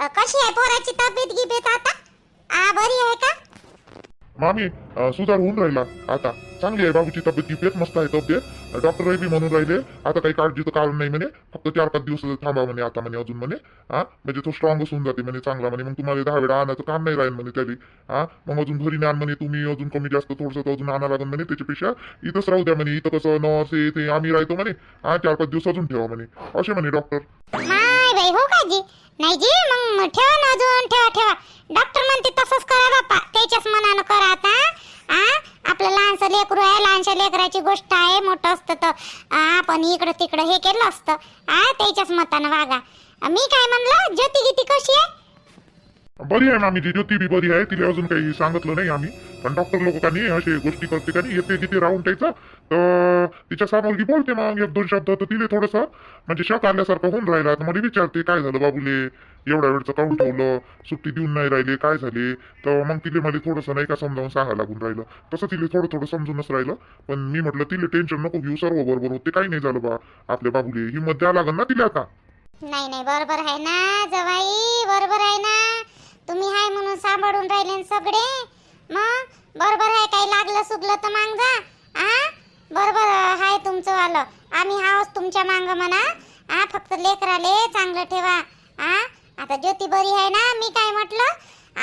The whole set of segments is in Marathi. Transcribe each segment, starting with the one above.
कशी आहे पोराची तब्येत गिबेत आता? आ बरी आहे का? मामी सुधार होऊन राहिला. आता चांगली आहे बाबूची तब्येत गिबेत मस्त आहे तब्येत. डॉक्टर बी म्हणून राहिले. आता काही काळजीचं कारण नाही म्हणे. फक्त चार पाच दिवस थांबा म्हणे आता म्हणे अजून म्हणे. हा म्हणजे तो स्ट्रॉंग होऊन जाते म्हणे चांगला म्हणे. मग तुम्हाला दहा वेळा आणायचं काम नाही राहील म्हणे तरी हा मग अजून घरी आण म्हणे तुम्ही अजून कमी जास्त थोडंसं अजून आणा लागेल म्हणे त्याच्यापेक्षा. इथंच राहू द्या म्हणे. इथं कसं नर्स हे ते आम्ही राहतो म्हणे. हा चार पाच दिवस अजून ठेवा म्हणे. असे म्हणे डॉक्टर माय हो काजी. नाही जी मग ठेवा ना अजून ठेवा ठेवा. डॉक्टर म्हणते तसंच करा बाप्पा. त्याच्याच मनानं करा आता आ? आपलं लहानसं लेकरू आहे लहानशा लेकराची गोष्ट आहे मोठं असतं तर आ, आपण इकडं तिकडं हे केलं असतं. आ त्याच्याच मतानं वागा. मी काय म्हणलं ज्योती गीती कशी आहे? बरी आहे मामी जी ज्योती बी बरी आहे तिला अजून काही सांगितलं नाही आम्ही. पण डॉक्टर लोक का नाही असे गोष्टी करते का नाही येते जिथे राहून त्याचं तर तिच्या सामोरगी बोलते मग एक दोन शब्द तर तिले थोडस म्हणजे शक आल्यासारखं होऊन राहिला. तर मला विचारते काय झालं बाबूले? एवढ्या वेळचं काऊन ठेवलं? सुट्टी देऊन नाही राहिले काय झाले? तर मग तिले मला थोडंसं नाही का समजावून सांगायला लागून राहिलं. तसं तिले थोडं थोडं समजूनच राहिलं. पण मी म्हटलं तिले टेन्शन नको घेऊ सर्व बरोबर होते काही नाही झालं बा. आपल्या बाबूले हिंमत द्या लागल ना तिला आता. नाही नाही बरोबर आहे ना जवाई बरोबर आहे ना. तुम्ही हाय म्हणून सांभाळून राहिले न सगळे? मग? बरोबर आहे काही लागलं सुगलं तर मांग जा. आ? बरोबर हाय तुमचं आलं. आम्ही हाच तुमच्या मांग म्हणा. आ फक्त लेकराले चांगलं ठेवा. आ? आता ज्योती बरी आहे ना? मी काय म्हटलं?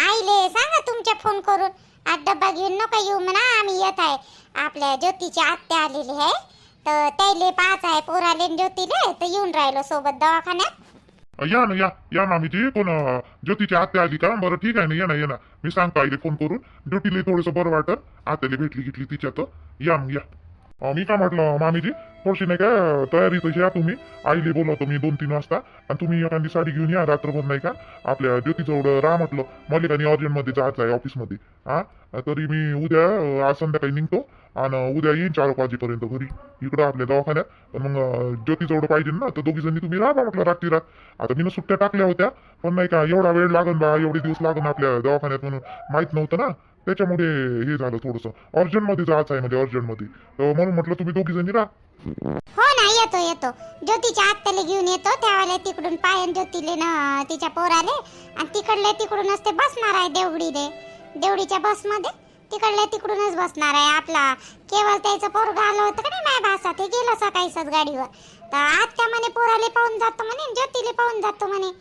आईले सांगा तुमच्या फोन करून. आज डब्बा घेऊन नका येऊ म्हणा. आम्ही येत आहे आपल्या ज्योतीची आत्या आलेली आहे तर त्याले पाच आहे पोराले ज्योतीले. तर येऊन राहिलो सोबत दवाखान्यात. या ना या या मामीजी कोण अं, ज्योतीची आत्या आली का? बरं ठीक आहे ना ये ना ये ना. मी सांगतो आईले फोन करून. ड्युटीला थोडंसं बरं वाटत. आत्याला भेटली घेतली तिच्यात. या मग या. मी का म्हटलं मामीजी? थोडशी नाही का तयारी तशी या तुम्ही. आईले बोलवतो मी दोन तीन वाजता. आणि तुम्ही एखादी साडी घेऊन या रात्रभर नाही का? आपल्या ज्योतीजवळ राहा म्हटलं. मला अर्जंटमध्ये जायचं आहे ऑफिसमध्ये. हा? तरी मी उद्या आज संध्याकाळी निघतो. आणि उद्या येईन चार वाजेपर्यंत घरी. इकडं आपल्या दवाखान्यात. पण मग ज्योतीजवळ पाहिजे ना तर दोघी जणी तुम्ही राहा म्हटलं रात्री रात आता मी सुट्ट्या टाकल्या होत्या. पण नाही का एवढा वेळ लागन बा एवढे दिवस लागन आपल्या दवाखान्यात म्हणून. माहीत नव्हतं ना. त्याच्यामुळे हे झालं थोडंसं. अर्जंटमध्ये जायचं आहे म्हणजे अर्जंटमध्ये. तर म्हणून म्हटलं तुम्ही दोघी जणी राहा. हो ना येतो येतो. ज्योतीच्या आत्याला घेऊन येतो त्यावेळेला तिकडून पायन ज्योतीले ना तिच्या पोराले आणि तिकडले तिकडूनच ते बसणार आहे देवडीले देवडीच्या बसमध्ये तिकडले तिकडूनच बसणार आहे आपला. केवळ त्याचं पोरग आलं होतं का नाही भासा ते गेलं सकाळीच गाडीवर. तर आत्या म्हणे पोराले पाहून जातो म्हणे ज्योतीले पाहून जातो म्हणे.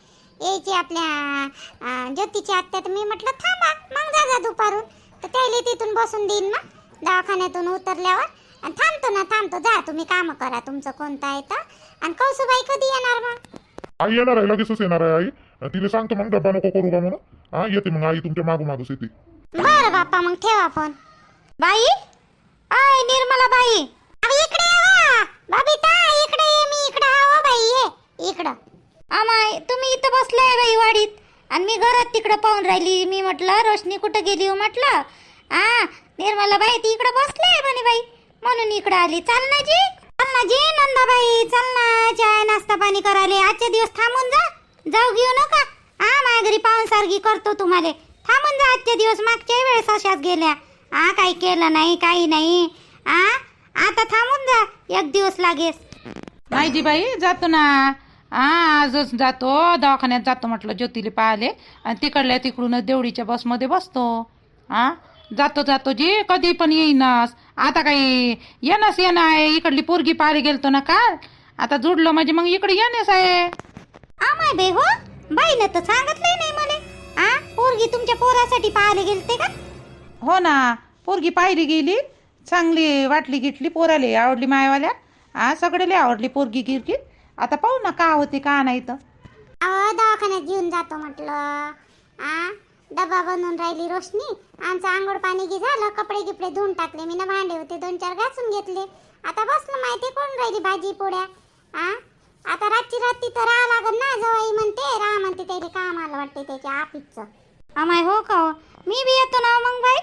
यायची आपल्या ज्योतीची आत्या तर मी म्हटलं थांबा मग जा जा दुपारून. तर त्याला तिथून बसून देईन मग दवाखान्यातून उतरल्यावर. आणि थांबतो ना थांबतो. जा तुम्ही काम करा तुमचं कोणतं आहे तर. आणि कौसुबाई कधी येणार मग? आई येणार आहे लगेचच येणार आहे आई. तिला सांगतो मग डब्बा नको करू का म्हणून. हा येते मग आई तुमच्या मागू मागूच येते. बरं बाप्पा मग ठेवा फोन. बाई? आय निर्मला बाई. इकडे ये वा. बबिता इकडे ये मी इकडे हवं बाई ये. इकडं. आमाय तुम्ही इथं बसलाय बाई वाडीत. आणि मी घरात तिकडं पाहून राहिली. मी म्हटलं रोशनी कुठं गेली हो म्हटलं? आ निर्मला बाई ती इकडं बाई म्हणून इकडे आली. चाल ना जी. चल ना जी नंदाबाई. चल ना. चाय नाश्ता पाणी करायला. आजचे दिवस थांबून जा. जाऊ घेऊ नका. हा माघरी पाहून सारखी करतो तुम्हाला. थांबून जा आजचे दिवस. मागच्या वेळेस अशाच गेल्या. हा काही केलं नाही काही नाही. हा आता थांबून जा. एक दिवस लागेस. माहिती बाई जातो ना. हा आजच जातो. दवाखान्यात जातो म्हटलं ज्योतीले पाहिले आणि तिकडल्या तिकडूनच देवडीच्या बसमध्ये बसतो. हा जातो जातो जी. कधी पण येईनास. आता काही येणंच येणं आहे. इकडली पोरगी पाहायला गेलतो ना काल. आता जुडलं म्हणजे मग इकडे येणेच आहे. आमाय बे हो बाईनं तर सांगितलंय नाही मला. आ पोरगी तुमच्या पोरासाठी पाहायला गेलते का? हो ना पोरगी पाहिली गेली. चांगली वाटली गिटली पोराले आवडली मायवाल्या. हा सगळेले आवडली पोरगी गिरगी. आता पाहू ना का होते का नाही तर. अहो दवाखान्यात घेऊन जातो म्हटलं. आ डबा बनवून राहिली रोशनी. आमचं आंघोळ पाणी गी झालं कपडे गिपडे धुवून टाकले. मी ना भांडे होते दोन चार घासून घेतले. आता बसलं माहिती कोण राहिली भाजी पोळ्या? आ? आता रातची रात्री तर राहा लागल ना जवाई म्हणते राहा म्हणते त्याला काम आलं वाटते त्याच्या आफीसचं आमाय हो का हो? मी बी येतो ना मग बाई.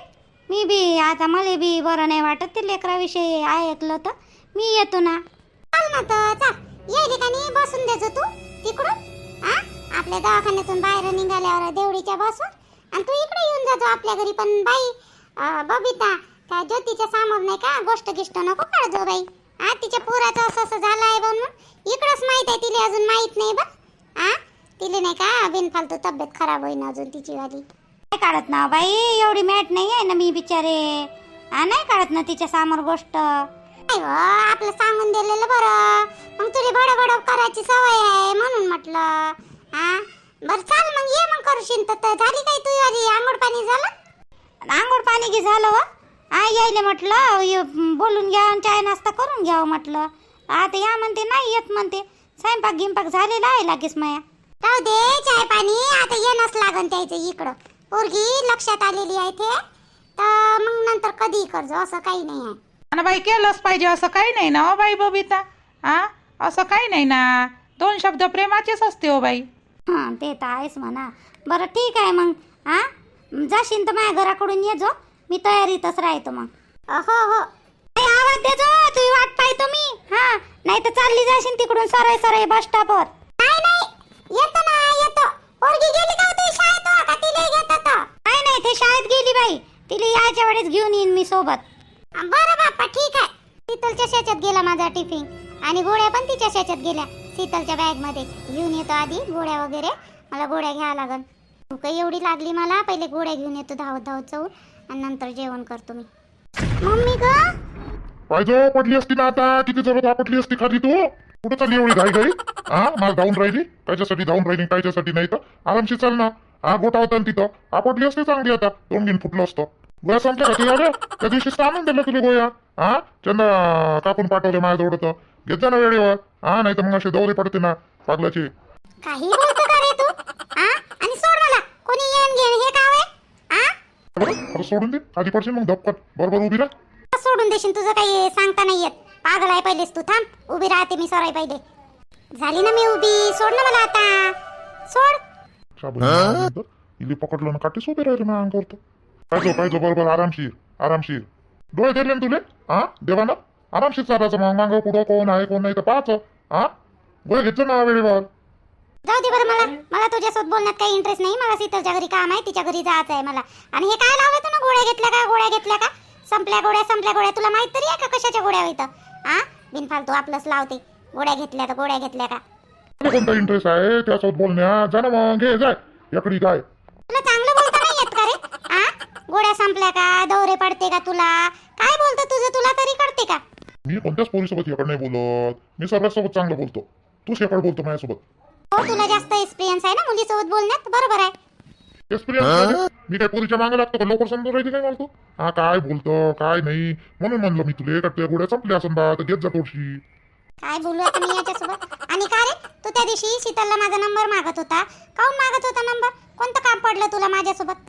मी बी आता मला बी बरं नाही वाटत ते लेकराविषयी ऐकलं तर. मी येतो ना. चल ना तर चल. येईल का नाही बसून देजो तू तिकडून. आ? आपल्या दवाखान्यातून बाहेर निघाल्यावर देवडीच्या बसून आणि तू इकडे येऊन जातो आपल्या घरी. पण बाई बबिता त्या ज्योतीच्या समोर नाही का गोष्ट गिष्ट नको काढतो बाई. हा तिच्या पोराचं असं असं झालं आहे म्हणून. इकडंच माहीत आहे तिला अजून माहीत नाही बा. आ तिले नाही का बिनफालतू तब्येत खराब होईन अजून तिची वाली. नाही काढत ना बाई एवढी मॅट नाही आहे ना मी बिचारे. हा नाही काढत ना तिच्या समोर गोष्ट. नाही हो, आपलं सांगून दिलेलं बरं. मग तुला बडबड करायची सवय आहे म्हणून म्हटलं. हा बरं चाल मग ये मग करशील तर झाली काय आधी? आंघोळ पाणी झालं? आंघोळ पाणी की झालं व? हा यायले म्हटलं य- बोलून घ्या आणि चाय नाश्ता करून घ्यावं म्हटलं. आता या म्हणते नाही येत म्हणते. स्वयंपाक गिंपाक झालेला आहे लागेच माया. राहू दे चाय पाणी. आता येणंच लागन त्याचं इकडं. पोरगी लक्षात आलेली आहे ते तर मग नंतर कधी कर्ज असं काही नाही आहे. आणि बाई केलंच पाहिजे असं काही नाही ना हो बाई बबिता. हा असं काही नाही ना. दोन शब्द प्रेमाचेच असते हो बाई. हां ते तर आहेच म्हणा. बरं ठीक आहे मग. हा? जाशील तर माझ्या घराकडून ये जो. मी तयारीतच राहतो मग. हो हो. आई, आवाज देजो तुझी वाट पाहतो मी. हा? नाही तर चालली जाशील तिकडून सराय सराय बस स्टॉपवर नाही नाही. येतो ना येतो. पोरगी गेली का तू शाळेत? हो, का तिला घेत होतं? नाही नाही ते शाळेत गेली बाई. तिला यायच्या वेळेस घेऊन येईन मी सोबत. बरं बाप्पा ठीक आहे. शीतलच्या शेच्यात गेला माझा टिफिन आणि गोळ्या पण तिच्या शेच्यात गेल्या. शीतलच्या बॅगमध्ये. घेऊन येतो आधी गोळ्या वगैरे. मला गोळ्या घ्यावं लागन. भूक एवढी लागली मला पहिले गोळ्या घेऊन येतो धावत धावत जाऊन आणि नंतर जेवण करतो मी. मम्मी ग! पाहिजे पडली असती ना आता? किती जरूर आपटली असती खाली तू? कुठं चालली एवढी घाई घाई? हा? मला धावून राहिली? त्याच्यासाठी धावून राहिली त्याच्यासाठी नाही तर? आरामशी चाल ना. हा गोठा होता तिथं. आपटली असती चांगली आता. दोन दिन फुटलं असतं. गोळ्या संपल्या का? तुझ्या त्या दिवशी आणून दिलं तुला गोया हा? चंदा कापून पाठवले माझ्याजवळ तर. घेत ना वेळेवर. हा नाही तर मग असे दौरे पडते ना पागलाचे. काही बोलतो का रे तू. आ आणि सोड मला. कोणी येऊन घेऊन हे काय आहे? आ? बरं खरं सोडून दे. आधी पडशील मग धपकन. बरोबर उभी राह. सोडून देशील तुझं काही सांगता नाही येत. पागल आहे पहिलेच तू थांब. उभी राहते मी सराय पहिले. झाली ना मी उभी. सोड ना मला आता. सोड. शाबू इली पकडलं ना काठी सोबे राहिले ना अंगावर तर. पाहिजो पाहिजो बरोबर. आरामशीर आरामशीर. डोळे दिले ना तुले? हा देवाना आरामशीर चालायचं मग. मागं पुढं कोण आहे कोण नाही तर पाहायचं. हा? गोळ्या घेतलं ना वेळेवर. जाऊ दे बरं मला. मला तुझ्यासोबत बोलण्यात काही इंटरेस्ट नाही. मला शीतलच्या घरी काम आहे तिच्या घरी जायचं आहे मला. आणि हे काय लावलं ना? गोळ्या घेतल्या का? गोळ्या घेतल्या का? संपल्या गोळ्या संपल्या गोळ्या. तुला माहीत तरी आहे का कशाच्या गोळ्या इथं? आ बिनफालतू आपलंच लावते. गोळ्या घेतल्या तर गोळ्या घेतल्या का? तुला कोणता इंटरेस्ट आहे? त्यासोबत बोलण्यात जा ना मग घे जाय याकडे काय तुला चांगलं बोलता नाही येत का रे? आ गोळ्या संपल्या का? दौरे पडते का तुला? काय बोलतं तुझं? तुला तरी कळते का? मी कोणत्याच पोरीसोबत याकडे नाही बोलत. मी सगळ्यासोबत चांगलं बोलतो. तूच याकडे बोलतो माझ्यासोबत. हो तुला जास्त एक्सपिरियन्स आहे ना मुलीसोबत बोलण्यात? बरोबर आहे. एक्सपिरियन्स मी काय पोरीच्या मागे लागतो का? लवकर समजून राहिली काय मला तू? हा काय बोलतो काय नाही. म्हणून म्हणलं मी तुला का तुझ्या गोळ्या संपल्या असं बा तर घेत जा थोडीशी. काय बोलू आता मी याच्यासोबत? आणि का रे? तू त्या दिवशी शीतलला माझा नंबर मागत होता. काऊन मागत होता नंबर कोणतं काम पडलं तुला माझ्यासोबत?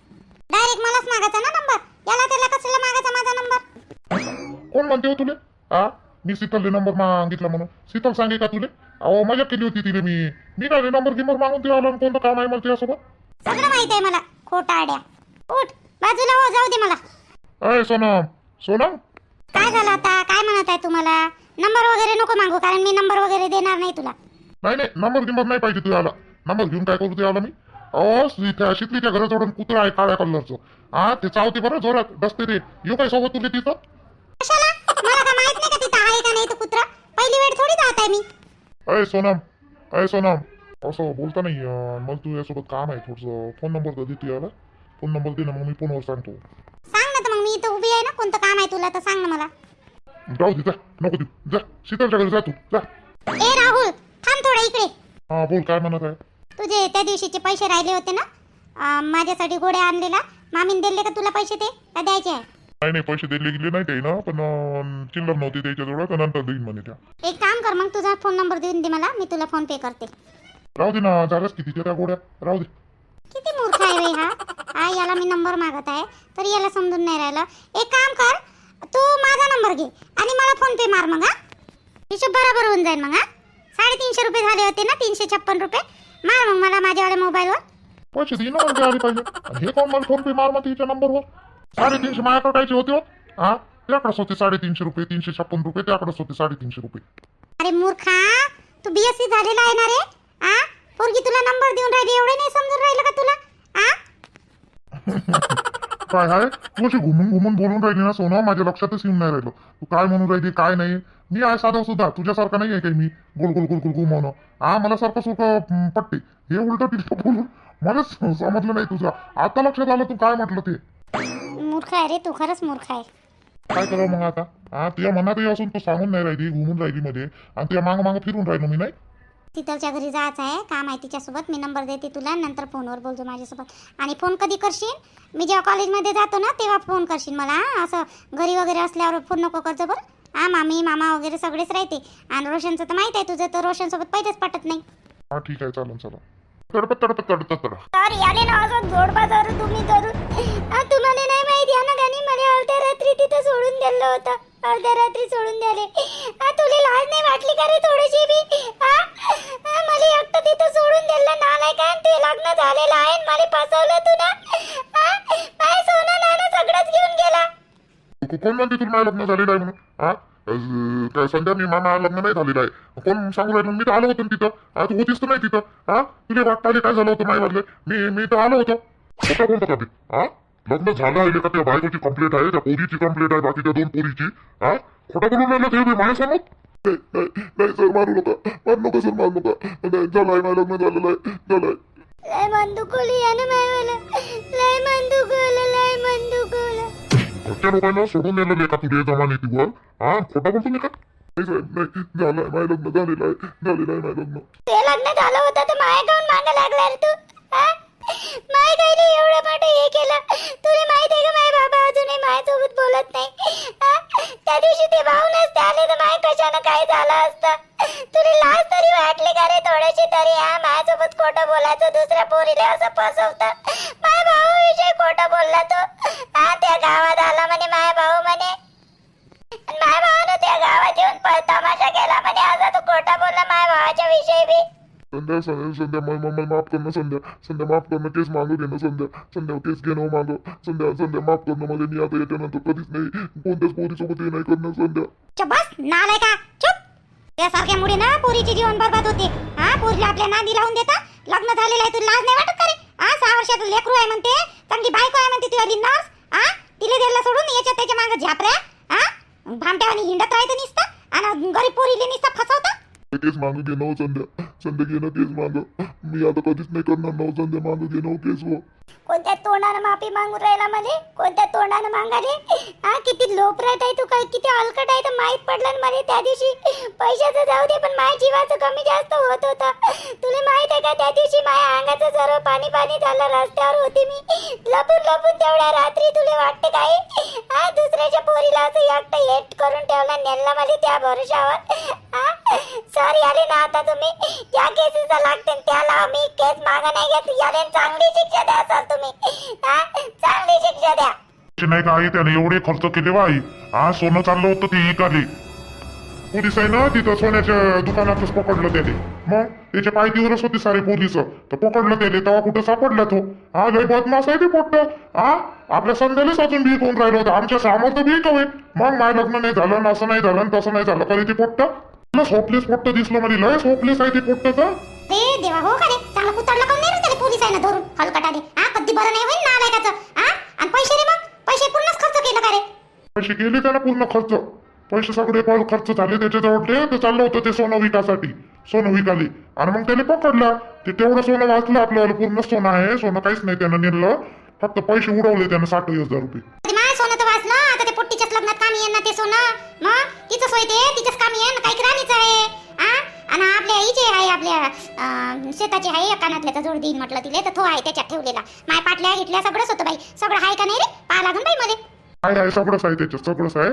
डायरेक्ट मलाच मागायचा ना नंबर याला त्याला कसला मागायचा माझा नंबर कोण म्हणते हो तुले? हा मी शीतलले नंबर मागितला म्हणून. शीतल सांगे का तुले? अहो मजा केली होती तिने मी. मी काय नंबर गिंबर मागून ते आलो कोणतं काम आहे मला तुझ्यासोबत सगळं माहीत आहे मला खोटा आड्या. उठ बाजूला हो जाऊ दे मला. अय सोनम. सोनम? काय झालं आता? काय म्हणत आहे तुम्हाला? नंबर वगैरे नको मागू कारण मी नंबर वगैरे देणार नाही तुला. नाही नाही नंबर गिंबर नाही पाहिजे तुझ्याला. नंबर घेऊन काय करू ते आला मी? अहो त्या शितलीच्या घराजवळून कुत्रा आहे काळ्या कलरचं हा ते चावते बरं जोरात डसते ते. येऊ काय सोबत तुले तिथं? कशाला? मला का माहीत नाही का तिथं आहे का नाही तो कुत्रा? पहिली वेळ थोडी जात आहे मी. अय सोनम. अय सोनम. असं बोलता नाही अं, मला तुझ्यासोबत काम आहे थोडंसं. फोन नंबर तर दे तुझ्याला फोन नंबर दे ना मग मी फोनवर सांगतो. सांग ना तर मग मी इथं उभी आहे ना कोणतं काम आहे तुला तर सांग ना मला. जाऊ दे जा. नको देऊ. जा. शीतलच्या घरी जा तू. जा. ए राहुल थांब थोडा इकडे. हा बोल काय म्हणत आहे? तुझे त्या दिवशीचे पैसे राहिले होते ना? अं, माझ्यासाठी गोड्या आणलेला. मामीन दिले का तुला पैसे ते? का द्यायचे आहे? नाही नाही पैसे दिले गेले नाही काही ना पण अं, चिल्लर नव्हती त्याच्याजवळ तर नंतर देईन म्हणे त्या. एक काम कर मग तुझा फोन नंबर देऊन दे मला मी तुला फोन पे करते. राहू दे ना झाल्याच कितीच्या त्या गोड्या राहू दे. किती मूर्ख आहे रे हा. हा याला मी नंबर मागत आहे तर याला समजून नाही राहिलं. एक काम कर तू माझा नंबर घे आणि मला फोन पे मार मग हा. हिशोब बरोबर होऊन जाईल मग हा. साडेतीनशे रुपये झाले होते ना तीनशे छप्पन रुपये. मार मग मला माझ्यावाल्या मोबाईलवर पैसे देईन ना म्हणजे आले पाहिजे. आणि हे कोण मला फोन पे मार मग तिच्या नंबरवर साडेतीनशे माझ्याकडे कायचे होते हो. हा त्याकडेच होते साडेतीनशे रुपये तीनशे छप्पन रुपये त्याकडेच होते साडेतीनशे रुपये. अरे मूर्खा तू बीएससी झालेला आहे ना रे? आ? पोरगी तुला नंबर देऊन राहिली एवढे नाही समजून राहिलं का तुला? आ? काय आहे तू अशी घुमून घुमून बोलून राहिली ना सोनं माझ्या लक्षातच येऊन नाही राहिलं. तू काय म्हणून राहिली काय नाही? मी आहे साधा सुद्धा तुझ्यासारखा नाही आहे काही मी. गोल गोल गोल गोल घुमवणं हा मला सारखं सुरखं पट्टी. हे उलट तिथं बोलून मलाच समजलं नाही तुझं. आता लक्षात आलं तू काय म्हटलं ते. मूर्ख आहे रे तू खरंच मूर्ख आहे. काय करावं मग आता? हा तुझ्या मनातही असून तू सांगून नाही राहिली घुमून राहिली मध्ये. आणि तुझ्या मागं मागं फिरून राहिलो मी नाही? तिथलच्या घरी जायचं आहे काम आहे तिच्यासोबत. मी नंबर देते तुला नंतर फोनवर बोलतो माझ्यासोबत. आणि फोन कधी करशील? मी जेव्हा कॉलेजमध्ये जातो ना तेव्हा फोन करशील मला हा? असं घरी वगैरे असल्यावर फोन नको करतो बरं हा मामी मामा वगैरे सगळेच राहते. आणि रोशनचं तर माहीत आहे तुझं तर रोशनसोबत पहिलेच पटत नाही. हा ठीक आहे चालेल चला तडपत तडपत तडपत तड अरे आले ना असं जोडपा धरून तुम्ही हा, तुम्हाला नाही माहिती आहे ना गाणी मला अर्ध्या रात्री तिथं सोडून दिलं होतं. अर्ध्या रात्री सोडून द्याले. हा तुला लाज नाही वाटली का रे थोडीशी बी? मला एकटं तिथं सोडून दिलं नालाय काय ते लग्न झालेलं आहे मला फसवलं तू ना. काय सोनं नाणं सगळंच घेऊन गेला. कोण म्हणते तुला लग्न झालेलं आहे म्हणून? अं, काय संध्या मी मामा लग्न नाही झालेलं आहे. कोण सांगू राहिलं? मी तर आलो होतो ना तिथं. हा तू होतीस तर नाही तिथं. हा? तुझे वाटताले काय झालं होतं नाही मी मी तर आलो होतो. खोटं बोलतो का हा? लग्न झालं आहे का त्या बायकोची कंप्लेंट आहे त्या पोरीची कंप्लेंट आहे बाकीच्या दोन पोरीची. हा? खोटं बोलून राहिलं ते बी माझ्यासमोर? नाही नाही सर मारू नका. मारू नका सर मारू नका. नाही झालंय माझं लग्न झालेलं आहे. झालंय. लय मन दुखवली यानं मायवाला? लय मन दुखवलं लय मन दुखवलं घरच्या लोकांना सोडून दिलं नाही का तुझ्या हा खोटं बोलतो नाही नाही साहेब नाही झालंय माझं लग्न झालेलं आहे झालेलं आहे माझं लग्न ते लग्न झालं होतं तर माय काऊन मागं लागला रे तू हा? माय एवढं मोठं हे केलं तुला माहीत आहे का माय बाबा अजूनही माझ्यासोबत बोलत नाही त्या दिवशी ते भाऊ नसते आले तर माय कशानं काय झालं असतं. तुला लाज तरी वाटली का रे थोडीशी तरी हा? माझ्यासोबत खोटं बोलायचं दुसऱ्या पोरीला असं फसवत. माय भाऊ विषयी खोटं बोलला तो. हा त्या गावात आला म्हणे माय भाऊ म्हणे. माय भावानं त्या गावात येऊन तमाशा केला म्हणे. असं तू खोटा बोलला माय भावाच्या विषयी बी. संध्या संध्या संध्या मला मला माफ करणं संध्या. संध्या माफ करणं केस मागं घेणं संध्या. संध्या केस घेणं मागं. संध्या संध्या माफ करणं मध्ये मी आता याच्यानंतर कधीच नाही. कोणत्याच पोरीसोबत हे नाही करणं संध्या. चुप बस नालाय का? चुप. त्यासारख्या मुळे ना पोरीचे जीवन बरबाद होते. हा पोरीला आपल्या नांदी लावून देता. लग्न झालेलं आहे तुला लाज नाही वाटत का रे? हा सहा वर्षाचं लेकरू आहे म्हणते. चांगली बायको आहे म्हणते तुझी नर्स हा तिला दिलं सोडून याच्यात त्याच्यामागे झापऱ्या हा भामट्यावानी हिंडत राहते नुसतं. आणि गरीब पोरीले नुसतं फसवतं. केस मागं हो संध्या. संध्या घेणं केस मागं मी आता कधीच नाही करणार. नऊ संध्या मागं घेणं हो केस हो. कोणत्या तोंडानं माफी मागून राहिला मध्ये कोणत्या तोंडानं मागाले? हा किती लोपराट आहे तू काय किती अलकट आहे? तर माहीत पडलं मध्ये मला त्या दिवशी. पैशाचं जाऊ दे पण माझ्या जीवाचं कमी जास्त होत होतं. तुला माहीत आहे का त्या दिवशी माझ्या अंगाचं सर्व पाणी पाणी झालं रस्त्यावर होती मी. लपून लपून तेवढ्या रात्री तुला वाटते काय? हा दुसऱ्याच्या पोरीला असं एकटं हेट करून ठेवला नेलं मला त्या भरोशावर. हा सॉरी आले ना आता तुम्ही. ज्या केसेसला लागते त्याला मी केस मागा नाही घेत. याने चांगली शिक्षा द्या सर तुम्ही? हा? चांगली शिक्षा द्या. नाही का आई? त्याने एवढे खर्च केले बा आई. हा सोनं चाललं होतं ते इकाले. पोलीस आहे ना तिथं सोन्याच्या दुकानातच पकडलं त्याने. मग? त्याच्या पायतीवरच होती सारे पोलीस तर पकडलं त्याने तेव्हा कुठं सापडला तो? हा लय बदमाश आहे ते पोट्ट. हा? आपल्या संध्यालाच अजून भीक होऊन राहिलं होतं. आमच्यासमोर तर भीक हवे मग माय लग्न नाही झालं आणि असं नाही झालं आणि तसं नाही झालं. कधी ते पोट्ट? होपलेस पोट्ट दिसलं म्हणजे लय होपलेस आहे ते पोट्ट तर रे देवा हो का रे? चांगलं कुतडलं कोण नाही रे त्याला पोलीस आहे ना धरून हलकटाले हा? बरं नाही होईल ना आलायकाचं? हा आणि पैसे रे मग? पैसे पूर्णच खर्च केलं का रे? पैसे गेले त्याला पूर्ण खर्च. पैसे सगळे पण खर्च झाले त्याच्याजवळ ते ते चाललं होतं ते सोनं विकासाठी. सोनं विकाले. आणि मग त्याने पकडलं. ते तेवढं सोनं वाचलं आपल्याला पूर्ण सोनं आहे. सोनं काहीच नाही त्यानं नेलं. फक्त पैसे उडवले त्यानं साठ हजार रुपये. सोनं तर वाचलं. आता ते पोट्टीच्याच लग्नात कामी ना ते सोनं. मग? तिचं सोय ते तिच्याच कामी येईन. काही राणीचं आहे. आणि आपल्या हिचे आहे आपल्या शेताचे आहे या कानातल्याचा जोड देईन म्हटलं तिले तर तो आहे त्याच्यात ठेवलेला. माय पाटल्या हिटल्या सगळंच होतं बाई. सगळं आहे का नाही रे? पाहा लागून बाई मध्ये. आहे आहे सगळंच आहे त्याच्यात सगळंच आहे.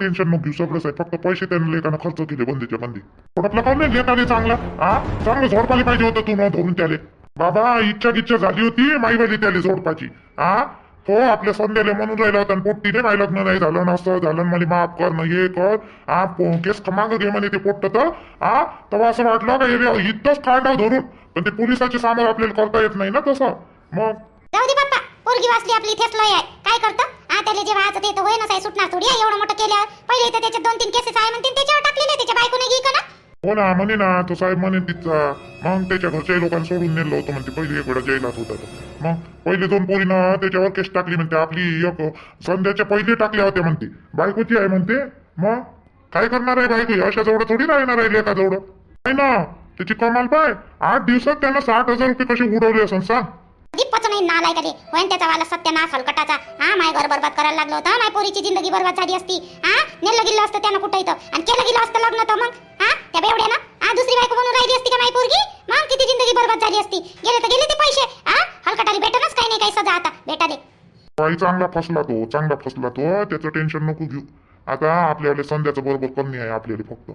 टेन्शन नको घेऊ सगळंच आहे. फक्त पैसे त्यानं लेखानं खर्च केले बंदीच्या बंदी. पण आपलं काम नाही लेखाने चांगला. हा चांगलं झोडपाली पाहिजे होतं तू न धरून त्याले. बाबा इच्छा गिच्छा झाली होती माईवाली त्याले झोडपाची हा हो आपल्या संध्याले म्हणून राहिला होता आणि पोट्टीने लग्न नाही झालं नसतं. झालं मला माफ कर ना हे कर. आ पो- केस माग घे म्हणे ते पोट्ट तर. आ तेव्हा असं वाटलं का हे इथंच खांडा धरून. पण ते पोलिसाच्या समोर आपल्याला करता येत नाही ना तसं. मग? जाऊ दे बाप्पा पोरगी वाचली आपली इथेच लय आहे. काय करतं? हा त्याला जे व्हायचं ते तर होय नसाय सुटणार थोडी आहे एवढं मोठं केल्यावर. पहिले तर त्याच्यात दोन तीन केसेस आहे म्हणते त्याच्यावर टाकलेले त्याच्या बायकोने घे का ना. हो ना म्हणे ना? तो साहेब म्हणे तिथचा मग त्याच्या घरच्या लोकांना सोडून नेलं होतं म्हणते. पहिले एक वेळा जैलात होता तो. मग पहिले दोन पोरीनं त्याच्यावर केस टाकली म्हणते. आपली एक संध्याच्या पहिले टाकल्या होत्या म्हणते. बायकोची आहे म्हणते. मग काय करणार आहे बायको? अशा जवळ थोडी राहणार आहे लेखा जवळ. नाही ना? त्याची कमाल पाय. आठ दिवसात त्यानं साठ हजार रुपये कसे उडवले असं सांग. नाही नालाय का होईन त्याचा वाला सत्यानाश हलकटाचा हा माय घर बरबाद करायला लागलो होतं. माय पोरीची जिंदगी बरबाद झाली असती. हा नेलं गेलं असतं त्यानं कुठं इथं? आणि केलं गेलं असतं लग्न तर मग? हा त्या बेवड्या ना हा दुसरी बायको बनून राहिली असती का माय पोरगी? मग किती जिंदगी बरबाद झाली असती? गेले तर गेले ते पैसे. हा हलकटाला भेटनच काही नाही काही सजा आता. भेटाले बाई चांगला फसला तो चांगला फसला तो. त्याचं टेन्शन नको घेऊ. आता आपल्याला संध्याचं बरोबर कमी आहे आपल्याला फक्त.